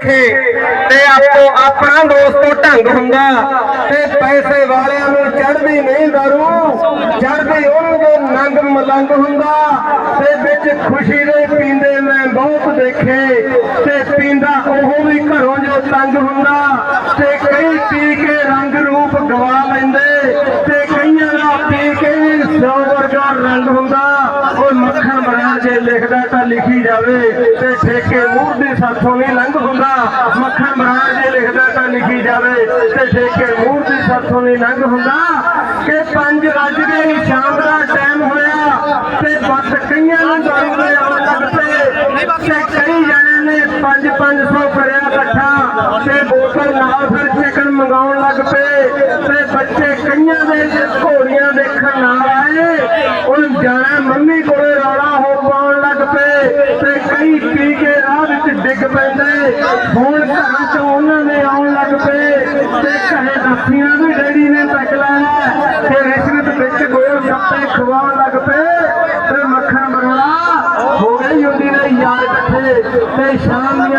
ਦੇਖੇ ਤੇ ਆਪੋ ਆਪਣਾ ਦੋਸਤੋ ਢੰਗ ਹੁੰਦਾ ਤੇ ਪੈਸੇ ਵਾਲਿਆਂ ਨੂੰ ਚੜਦੀ ਨਹੀਂ ਦਾਰੂ ਚੜਦੀ ਉਹਨੂੰ ਜੋ ਨੰਗ ਮਲੰਗ ਹੁੰਦਾ ਤੇ ਵਿੱਚ ਖੁਸ਼ੀ ਦੇ ਪੀਂਦੇ ਮੈਂ ਬਹੁਤ ਦੇਖੇ ਤੇ ਪੀਂਦਾ ਉਹ ਵੀ ਘਰੋਂ ਜੋ ਤੰਗ ਹੁੰਦਾ ਤੇ ਕਈ ਪੀ ਕੇ ਰੰਗ ਰੂਪ ਗਵਾ ਲੈਂਦੇ ਤੇ ਕਈਆਂ ਦਾ ਪੀ ਕੇ ਵੀ ਸੌ ਵਰਗਾ ਰੰਗ ਹੁੰਦਾ। ਉਹ ਮੱਖਣ ਬਣਾ ਜੇ ਲਿਖਦਾ ਤਾਂ ਲਿਖੀ ਜਾਵੇ ਤੇ ਠੇਕੇ ਮੂੰਹ ਦੇ ਸਾਥੋਂ ਵੀ ਲੰਘ ਹੁੰਦਾ। ਮੱਖਣ ਬਣਾ ਲਿਖਦਾ ਤਾਂ ਲਿਖੀ ਜਾਵੇ ਤੇ ਠੇਕੇ ਮੂੰਹ ਦੇ ਸਾਥੋਂ ਨਹੀਂ ਲੰਘ ਹੁੰਦਾ ਕਿ 5 ਵੱਜ ਗਏ ਸ਼ਾਮ ਦਾ ਟਾਈਮ ਹੋਇਆ ਤੇ ਬਸ ਕਈਆਂ ਨੂੰ ਦਾਰੂ ਆਉਣ ਲੱਗ ਪਏ ਤੇ ਕਈ ਜਣਿਆਂ ਨੇ 5-500 ਕਰਿਆ ਇਕੱਠਾ ਤੇ ਬੋਤਲ ਨਾਲ ਫਿਰ ਚਿਕਨ ਮੰਗਾਉਣ ਲੱਗ ਪਏ ਤੇ ਬੱਚੇ ਕਈਆਂ ਦੇ ਘੋੜੀਆਂ ਦੇਖਣ ਨਾਲ ਆਏ। ਉਹ ਜਾਣਾ ਮੰਮੀ ਕੋਲੇ ਰੌਲਾ ਹੋ ਪਾਉਣ ਲੱਗ ਪਏ ਤੇ ਕਈ ਪੀ ਕੇ ਰਾਹ ਵਿੱਚ ਡਿੱਗ ਪੈਂਦੇ। ਹੁਣ ਘਰਾਂ ਚ ਉਹਨਾਂ ਦੇ ਆਉਣ ਲੱਗ ਪਏ ਤੇ ਘਰੇ ਦੱਸੀਆਂ ਵੀ ਡੈਡੀ ਨੇ ਤੱਕ ਲਾਇਆ ਤੇ ਰਿਸ਼ਵਤ ਵਿੱਚ ਗੋਲ ਗੱਪੇ ਖਵਾਉਣ ਲੱਗ ਪਏ। ਤੇ ਮੱਖਣ ਬਰੋਲਾ ਹੋ ਗਈ ਉਹਦੀ ਨੇ ਯਾਰ ਇਕੱਠੇ। ਤੇ ਸ਼ਾਮ